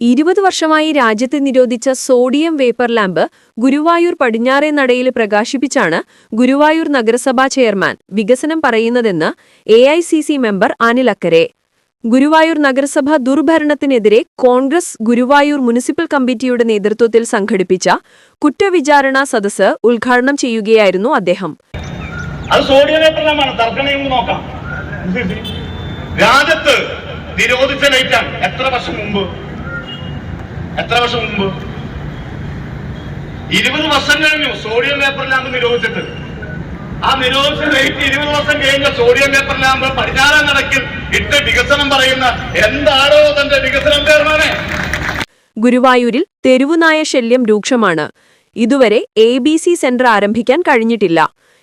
ഇരുപത് വർഷമായി രാജ്യത്ത് നിരോധിച്ച സോഡിയം വേപ്പർ ലാമ്പ് ഗുരുവായൂർ പടിഞ്ഞാറേ നടയിൽ പ്രകാശിപ്പിച്ചാണ് ഗുരുവായൂർ നഗരസഭാ ചെയർമാൻ വികസനം പറയുന്നതെന്ന് എ മെമ്പർ അനിൽ അക്കരെ. ഗുരുവായൂർ നഗരസഭ ദുർഭരണത്തിനെതിരെ കോൺഗ്രസ് ഗുരുവായൂർ മുനിസിപ്പൽ കമ്മിറ്റിയുടെ നേതൃത്വത്തിൽ സംഘടിപ്പിച്ച കുറ്റവിചാരണ സദസ്സ് ഉദ്ഘാടനം ചെയ്യുകയായിരുന്നു അദ്ദേഹം. രാജ്യത്ത് നിരോധിച്ച ലൈറ്റാണ്. എത്ര വർഷം മുമ്പ്? എത്ര വർഷം മുമ്പ്? ഇരുപത് വർഷം കഴിഞ്ഞു സോഡിയം പേപ്പർ ലാമ്പ് നിരോധിച്ചിട്ട് ആ നിരോധിച്ച റേറ്റ് ഇരുപത് വർഷം കഴിഞ്ഞ സോഡിയം പേപ്പർ ലാമ്പ് പടിഞ്ഞാറൻ നടക്കിൽ ഇട്ട് വികസനം പറയുന്ന എന്താണോ തന്റെ വികസനം ചേർന്നാനേ ഗുരുവായൂരിൽ തെരുവുനായ ശല്യം രൂക്ഷമാണ്. ഇതുവരെ എ ബി സി സെന്റർ ആരംഭിക്കാൻ കഴിഞ്ഞിട്ടില്ല.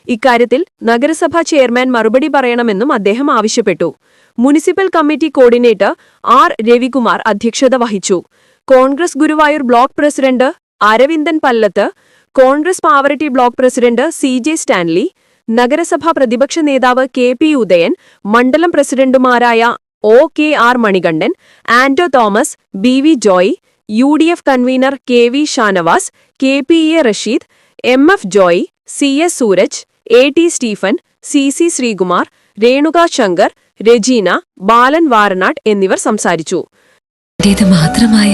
ഇക്കാര്യത്തിൽ നഗരസഭാ ചെയർമാൻ മറുപടി പറയണമെന്നും അദ്ദേഹം ആവശ്യപ്പെട്ടു. Municipal committee coordinator R Ravikumar അധ്യക്ഷത വഹിച്ചു. Congress Guruvayur block president Aravindan Pallath Congress Pavaratti block president C J Stanley നഗരസഭാ പ്രതിപക്ഷ നേതാവ് കെ പി ഉദയൻ മണ്ഡലം പ്രസിഡന്റുമാരായ O K R Manikandan Anto Thomas B V Joy U D F convener K V Shanavas K P A Rasheed M F Joy C S Sooraj A T Stephen C C Sreekumar Renuka Shankar Rajeena Balan Varanad എന്നിവർ സംസാരിച്ചു. മാത്രമായ